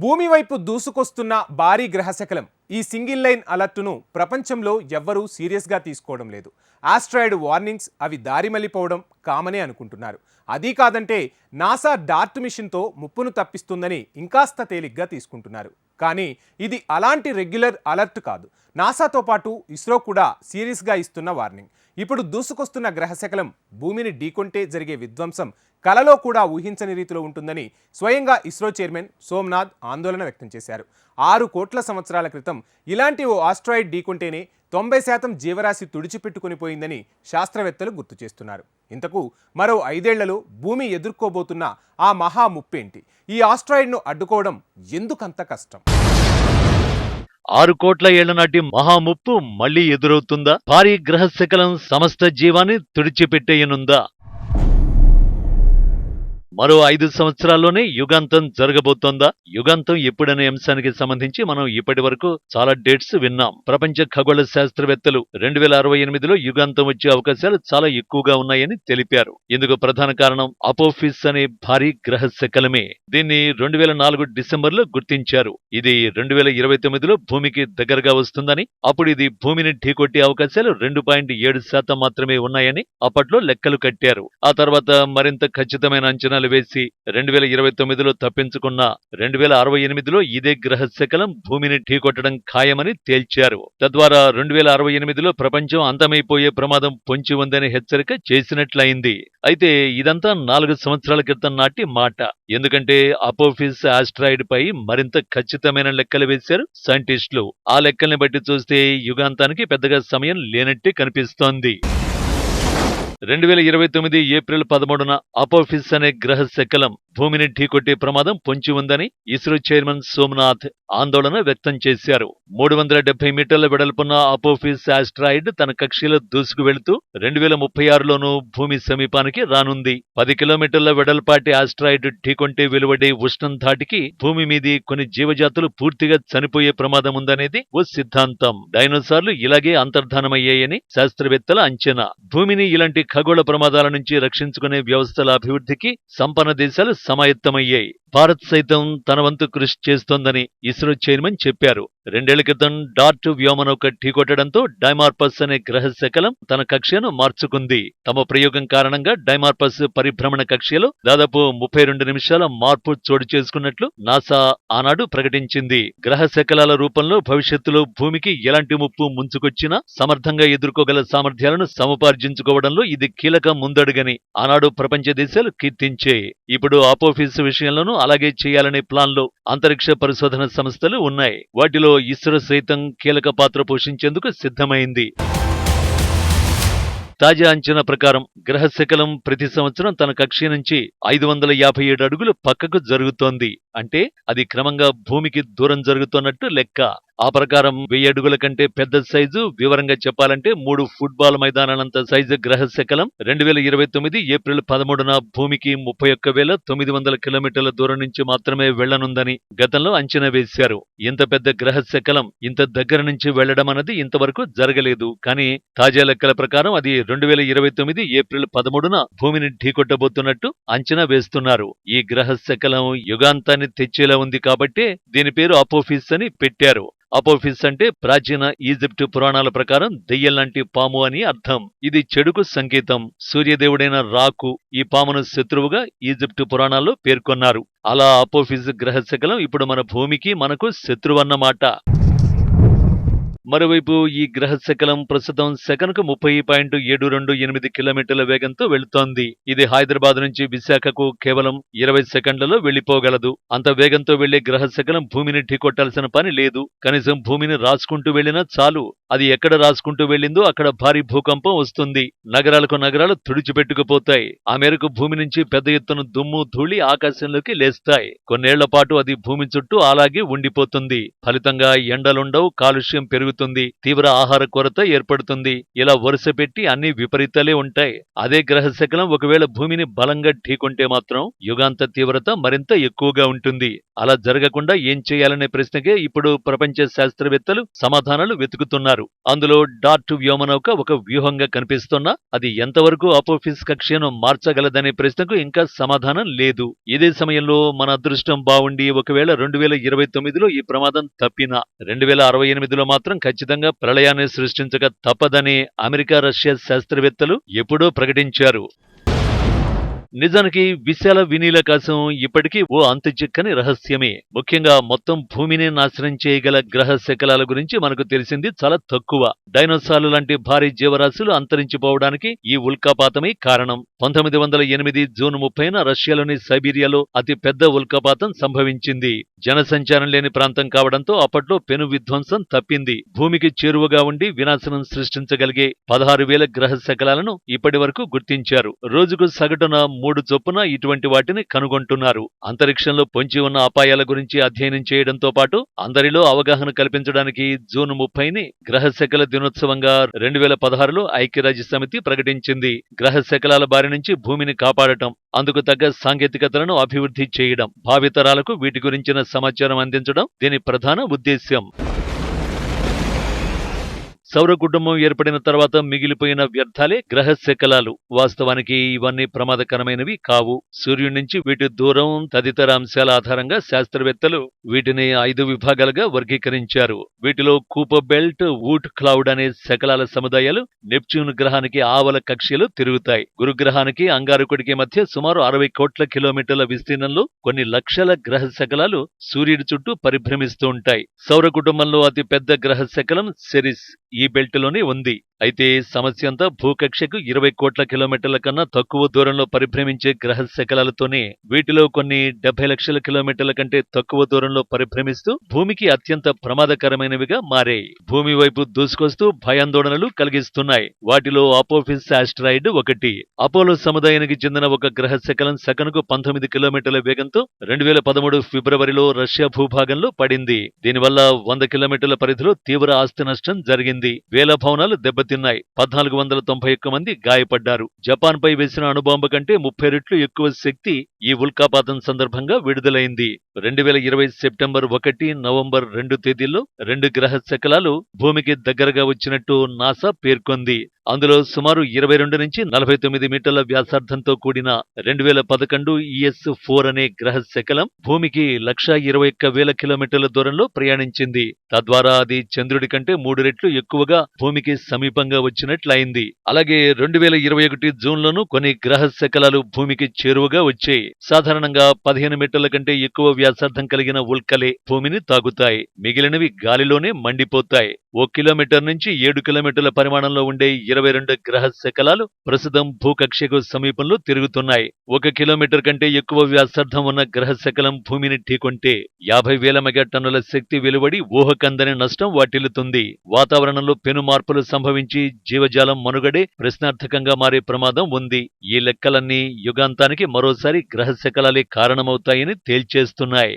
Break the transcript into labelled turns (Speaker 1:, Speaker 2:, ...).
Speaker 1: భూమి వైపు దూసుకొస్తున్న భారీ గ్రహశకలం ఈ సింగిల్ లైన్ అలర్టును ప్రపంచంలో ఎవ్వరూ సీరియస్గా తీసుకోవడం లేదు. ఆస్ట్రాయిడ్ వార్నింగ్స్ అవి దారి మళ్ళిపోవడం కామనే అనుకుంటున్నారు. అదీ కాదంటే నాసా డార్ట్ మిషన్తో ముప్పును తప్పిస్తుందని ఇంకాస్త తేలిగ్గా తీసుకుంటున్నారు. కానీ ఇది అలాంటి రెగ్యులర్ అలర్ట్ కాదు. నాసాతో పాటు ఇస్రో కూడా సీరియస్గా ఇస్తున్న వార్నింగ్. ఇప్పుడు దూసుకొస్తున్న గ్రహశకలం భూమిని ఢీకొంటే జరిగే విధ్వంసం కలలో కూడా ఊహించని రీతిలో ఉంటుందని స్వయంగా ఇస్రో చైర్మన్ సోమ్నాథ్ ఆందోళన వ్యక్తం చేశారు. ఆరు కోట్ల సంవత్సరాల క్రితం ఇలాంటి ఓ ఆస్ట్రాయిడ్ ఢీకొంటేనే తొంభై శాతం జీవరాశి తుడిచిపెట్టుకుని పోయిందని శాస్త్రవేత్తలు గుర్తు చేస్తున్నారు. ఇంతకు మరో ఐదేళ్ళలో భూమి ఎదుర్కోబోతున్న ఆ మహా ముప్పేంటి? ఈ ఆస్ట్రాయిడ్ను అడ్డుకోవడం ఎందుకంత కష్టం?
Speaker 2: ఆరు కోట్ల ఏళ్ళ నాటి మహాముప్పు మళ్ళీ ఎదురవుతుందా? భారీ గ్రహశకలం సమస్త జీవాన్ని తుడిచిపెట్టేయనుందా? మరో ఐదు సంవత్సరాల్లోనే యుగాంతం జరగబోతోందా? యుగాంతం ఎప్పుడనే అంశానికి సంబంధించి మనం ఇప్పటి వరకు చాలా డేట్స్ విన్నాం. ప్రపంచ ఖగోళ శాస్త్రవేత్తలు రెండు వేల అరవై ఎనిమిదిలో యుగాంతం వచ్చే అవకాశాలు చాలా ఎక్కువగా ఉన్నాయని తెలిపారు. ఇందుకు ప్రధాన కారణం అపోఫిస్ అనే భారీ గ్రహ శకలమే దీన్ని రెండు వేల నాలుగు డిసెంబర్లో గుర్తించారు. ఇది రెండు వేల ఇరవై తొమ్మిదిలో భూమికి దగ్గరగా వస్తుందని అప్పుడు ఇది భూమిని ఢీకొట్టే అవకాశాలు రెండు పాయింట్ ఏడు శాతం మాత్రమే ఉన్నాయని అప్పట్లో లెక్కలు కట్టారు. ఆ తర్వాత మరింత ఖచ్చితమైన అంచనాలు వేసి రెండు వేల ఇరవై తొమ్మిదిలో తప్పించుకున్న రెండు వేల అరవై ఎనిమిదిలో ఇదే గ్రహ శకలం భూమిని ఢీకొట్టడం ఖాయమని తేల్చారు. తద్వారా రెండు వేల అరవై ఎనిమిదిలో ప్రపంచం అంతమైపోయే ప్రమాదం పొంచి ఉందని హెచ్చరిక చేసినట్లయింది. అయితే ఇదంతా నాలుగు సంవత్సరాల క్రితం నాటి మాట. ఎందుకంటే అపోఫిస్ ఆస్ట్రాయిడ్ పై మరింత ఖచ్చితమైన లెక్కలు వేశారు సైంటిస్టులు. ఆ లెక్కల్ని బట్టి చూస్తే యుగాంతానికి పెద్దగా సమయం లేనట్టే కనిపిస్తోంది. రెండు వేల ఇరవై తొమ్మిది ఏప్రిల్ పదమూడున అపోఫిస్ అనే గ్రహ శకలం భూమిని ఢీకొట్టే ప్రమాదం పొంచి ఉందని ఇస్రో చైర్మన్ సోమనాథ్ ఆందోళన వ్యక్తం చేశారు. మూడు వందల డెబ్బై మీటర్ల వెడల్పున్న అపోఫిస్ ఆస్ట్రాయిడ్ తన కక్షలో దూసుకు వెళుతూ రెండు వేల ముప్పై ఆరులోనూ భూమి సమీపానికి రానుంది. పది కిలోమీటర్ల వెడల్పాటి ఆస్ట్రాయిడ్ ఢీకొంటే వెలువడే ఉష్ణం ధాటికి భూమి మీది కొన్ని జీవజాతులు పూర్తిగా చనిపోయే ప్రమాదం ఉందనేది ఓ సిద్ధాంతం. డైనోసార్లు ఇలాగే అంతర్ధానమయ్యాయని శాస్త్రవేత్తల అంచనా. భూమిని ఇలాంటి ఖగోళ ప్రమాదాల నుంచి రక్షించుకునే వ్యవస్థల అభివృద్ధికి సంపన్న దేశాలు సమాయత్తమయ్యాయి. భారత్ సైతం తన వంతు కృషి చేస్తోందని ఇస్రో చైర్మన్ చెప్పారు. రెండేళ్ళ క్రితం డార్ట్ వ్యోమనౌక ఢీకొట్టడంతో డైమార్పస్ అనే గ్రహ శకలం తన కక్ష్యను మార్చుకుంది. తమ ప్రయోగం కారణంగా డైమార్పస్ పరిభ్రమణ కక్ష్యలో దాదాపు ముప్పై రెండు నిమిషాల మార్పు చోటు చేసుకున్నట్లు నాసా ఆనాడు ప్రకటించింది. గ్రహ శకలాల రూపంలో భవిష్యత్తులో భూమికి ఎలాంటి ముప్పు ముంచుకొచ్చినా సమర్థంగా ఎదుర్కోగల సామర్థ్యాలను సముపార్జించుకోవడంలో ఇది కీలక ముందడుగని ఆనాడు ప్రపంచ దేశాలు కీర్తించే. ఇప్పుడు ఆపోఫీస్ విషయంలోనూ అలాగే చేయాలనే ప్లాన్లో అంతరిక్ష పరిశోధన సంస్థలు ఉన్నాయి. వాటిలో ఇస్రో సైతం కీలక పాత్ర పోషించేందుకు సిద్ధమైంది. తాజా అంచనా ప్రకారం గ్రహశకలం ప్రతి సంవత్సరం తన కక్ష నుంచి ఐదు వందల యాభై ఏడు అడుగులు పక్కకు జరుగుతోంది. అంటే అది క్రమంగా భూమికి దూరం జరుగుతున్నట్టు లెక్క. ఆ ప్రకారం వెయ్యి అడుగుల కంటే పెద్ద సైజు. వివరంగా చెప్పాలంటే మూడు ఫుట్బాల్ మైదానాలంత సైజు గ్రహ శకలం రెండు వేల ఇరవై తొమ్మిది ఏప్రిల్ పదమూడున భూమికి ముప్పై ఒక్క వేల తొమ్మిది వందల కిలోమీటర్ల దూరం నుంచి మాత్రమే వెళ్ళనుందని గతంలో అంచనా వేశారు. ఇంత పెద్ద గ్రహ శకలం ఇంత దగ్గర నుంచి వెళ్ళడం అన్నది ఇంతవరకు జరగలేదు. కానీ తాజా లెక్కల ప్రకారం అది రెండు వేల ఇరవై తొమ్మిది ఏప్రిల్ పదమూడున భూమిని ఢీకొట్టబోతున్నట్టు అంచనా వేస్తున్నారు. ఈ గ్రహ శకలం యుగాంతాన్ని తెచ్చేలా ఉంది కాబట్టే దీని పేరు అపోఫిస్ అని పెట్టారు. అపోఫిస్ అంటే ప్రాచీన ఈజిప్టు పురాణాల ప్రకారం దెయ్యం లాంటి పాము అని అర్థం. ఇది చెడుకు సంకేతం. సూర్యదేవుడైన రాకు ఈ పామును శత్రువుగా ఈజిప్టు పురాణాల్లో పేర్కొన్నారు. అలా అపోఫిస్ గ్రహశకలం ఇప్పుడు మన భూమికి మనకు శత్రువన్నమాట. మరోవైపు ఈ గ్రహ శకలం ప్రస్తుతం సెకనుకు ముప్పై పాయింట్ ఏడు రెండు ఎనిమిది కిలోమీటర్ల వేగంతో వెళుతోంది. ఇది హైదరాబాద్ నుంచి విశాఖకు కేవలం ఇరవై సెకండ్లలో వెళ్ళిపోగలదు అంత వేగంతో వెళ్ళే గ్రహ శకలం భూమిని ఢీకొట్టాల్సిన పని లేదు. కనీసం భూమిని రాసుకుంటూ వెళ్ళినా చాలు. అది ఎక్కడ రాసుకుంటూ వెళ్ళిందో అక్కడ భారీ భూకంపం వస్తుంది. నగరాలకు నగరాలు తుడిచిపెట్టుకుపోతాయి. ఆ మేరకు భూమి నుంచి పెద్ద ఎత్తున దుమ్ము ధూళి ఆకాశంలోకి లేస్తాయి. కొన్నేళ్ళ పాటు అది భూమి చుట్టూ అలాగే ఉండిపోతుంది. ఫలితంగా ఎండలుండవు కాలుష్యం పెరుగుతుంది. పెరుగుతుంది తీవ్ర ఆహార కొరత ఏర్పడుతుంది. ఇలా వరుస పెట్టి అన్ని విపరీతాలే ఉంటాయి. అదే గ్రహ శకలం ఒకవేళ భూమిని బలంగా ఢీకొంటే మాత్రం యుగాంత తీవ్రత మరింత ఎక్కువగా ఉంటుంది. అలా జరగకుండా ఏం చేయాలనే ప్రశ్నకే ఇప్పుడు ప్రపంచ శాస్త్రవేత్తలు సమాధానాలు వెతుకుతున్నారు. అందులో డార్ట్ వ్యోమనౌక ఒక వ్యూహంగా కనిపిస్తున్నా అది ఎంతవరకు అపోఫిస్ కక్ష్యను మార్చగలదనే ప్రశ్నకు ఇంకా సమాధానం లేదు. ఇదే సమయంలో మన అదృష్టం బావుండి ఒకవేళ రెండు వేల ఇరవై తొమ్మిదిలో ఈ ప్రమాదం తప్పినా రెండు వేల అరవై ఎనిమిదిలో మాత్రం ఖచ్చితంగా ప్రళయాన్ని సృష్టించక తప్పదని అమెరికా రష్యా శాస్త్రవేత్తలు ఎప్పుడో ప్రకటించారు. నిజానికి విశాల వినీలాకాశం ఇప్పటికీ ఓ అంతుచిక్కని రహస్యమే. ముఖ్యంగా మొత్తం భూమిని నాశనం చేయగల గ్రహ శకలాల గురించి మనకు తెలిసింది చాలా తక్కువ. డైనోసార్లు లాంటి భారీ జీవరాశులు అంతరించిపోవడానికి ఈ ఉల్కాపాతమే కారణం. పంతొమ్మిది వందల ఎనిమిది జూన్ ముప్పైన రష్యాలోని సైబీరియాలో అతి పెద్ద ఉల్కాపాతం సంభవించింది. జనసంచారం లేని ప్రాంతం కావడంతో అప్పట్లో పెను విధ్వంసం తప్పింది. భూమికి చేరువగా ఉండి వినాశనం సృష్టించగలిగే పదహారు వేల గ్రహ శకలాలను ఇప్పటి వరకు గుర్తించారు. రోజుకు సగటున మూడు చొప్పున ఇటువంటి వాటిని కనుగొంటున్నారు. అంతరిక్షంలో పొంచి ఉన్న అపాయాల గురించి అధ్యయనం చేయడంతో పాటు అందరిలో అవగాహన కల్పించడానికి జూన్ ముప్పైని గ్రహశకల దినోత్సవంగా రెండు వేల పదహారులో ఐక్యరాజ్య సమితి ప్రకటించింది. గ్రహశకలాల బారి నుంచి భూమిని కాపాడటం అందుకు తగ్గ సాంకేతికతలను అభివృద్ధి చేయడం భావితరాలకు వీటి గురించిన సమాచారం అందించడం దీని ప్రధాన ఉద్దేశ్యం. సౌర కుటుంబం ఏర్పడిన తర్వాత మిగిలిపోయిన వ్యర్థాలే గ్రహ శకలాలు వాస్తవానికి ఇవన్నీ ప్రమాదకరమైనవి కావు. సూర్యుడి నుంచి వీటి దూరం తదితర అంశాల ఆధారంగా శాస్త్రవేత్తలు వీటిని ఐదు విభాగాలుగా వర్గీకరించారు. వీటిలో కూప బెల్ట్ వూట్ క్లౌడ్ అనే శకలాల సముదాయాలు నెప్ట్యూన్ గ్రహానికి ఆవల కక్ష్యలు తిరుగుతాయి. గురుగ్రహానికి అంగారకుడికి మధ్య సుమారు అరవై కోట్ల కిలోమీటర్ల విస్తీర్ణంలో కొన్ని లక్షల గ్రహ శకలాలు సూర్యుడి చుట్టూ పరిభ్రమిస్తూ ఉంటాయి. సౌర కుటుంబంలో అతి పెద్ద గ్రహ శకలం సెరిస్. ఈ బెల్ట్లోనే ఉంది. అయితే సమస్య అంతా భూకక్షకు ఇరవై కోట్ల కిలోమీటర్ల కన్నా తక్కువ దూరంలో పరిభ్రమించే గ్రహ శకలాలతోనే వీటిలో కొన్ని డెబ్బై లక్షల కిలోమీటర్ల కంటే తక్కువ దూరంలో పరిభ్రమిస్తూ భూమికి అత్యంత ప్రమాదకరమైనవిగా మారాయి. భూమి వైపు దూసుకొస్తూ భయాందోళనలు కలిగిస్తున్నాయి. వాటిలో అపోఫిస్ ఆస్ట్రాయిడ్ ఒకటి అపోలో సముదాయానికి చెందిన ఒక గ్రహ శకలం సెకనుకు పంతొమ్మిది కిలోమీటర్ల వేగంతో రెండు వేల పదమూడు ఫిబ్రవరిలో రష్యా భూభాగంలో పడింది. దీనివల్ల వంద కిలోమీటర్ల పరిధిలో తీవ్ర ఆస్తి నష్టం జరిగింది. వేల భవనాలు దెబ్బతిన్నాయి పద్నాలుగు వందల తొంభై ఒక్క మంది గాయపడ్డారు. జపాన్ పై వేసిన అణుబాంబు కంటే ముప్పై రెట్లు ఎక్కువ శక్తి ఈ ఉల్కాపాతం సందర్భంగా విడుదలైంది. రెండు వేల ఇరవై సెప్టెంబర్ ఒకటి నవంబర్ రెండు తేదీల్లో రెండు గ్రహ శకలాలు భూమికి దగ్గరగా వచ్చినట్టు నాసా పేర్కొంది. అందులో సుమారు ఇరవై రెండు నుంచి నలభై తొమ్మిది మీటర్ల వ్యాసార్థంతో కూడిన రెండు వేల పదకొండు ఈఎస్ ఫోర్ అనే గ్రహ శకలం భూమికి లక్షా ఇరవై ఒక్క వేల కిలోమీటర్ల దూరంలో ప్రయాణించింది. తద్వారా అది చంద్రుడి కంటే మూడు రెట్లు ఎక్కువగా భూమికి సమీపంగా వచ్చినట్లయింది. అలాగే రెండు వేల ఇరవై ఒకటి జూన్లోనూ కొన్ని గ్రహ శకలాలు భూమికి చేరువగా వచ్చాయి. సాధారణంగా పదిహేను మీటర్ల కంటే ఎక్కువ వ్యాసార్థం కలిగిన ఉల్కలే భూమిని తాగుతాయి. మిగిలినవి గాలిలోనే మండిపోతాయి. ఓ కిలోమీటర్ నుంచి ఏడు కిలోమీటర్ల పరిమాణంలో ఉండే ఇరవై రెండు గ్రహ శకలాలు ప్రస్తుతం భూకక్షకు సమీపంలో తిరుగుతున్నాయి. ఒక కిలోమీటర్ కంటే ఎక్కువ వ్యాసార్థం ఉన్న గ్రహ శకలం భూమిని ఢీకొంటే యాభై వేల మెగాటన్నుల శక్తి వెలువడి ఊహకందని నష్టం వాటిల్లుతుంది. వాతావరణంలో పెను మార్పులు సంభవించి జీవజాలం మనుగడే ప్రశ్నార్థకంగా మారే ప్రమాదం ఉంది. ఈ లెక్కలన్నీ యుగాంతానికి మరోసారి గ్రహ శకలాలే కారణమవుతాయని తేల్చేస్తున్నాయి.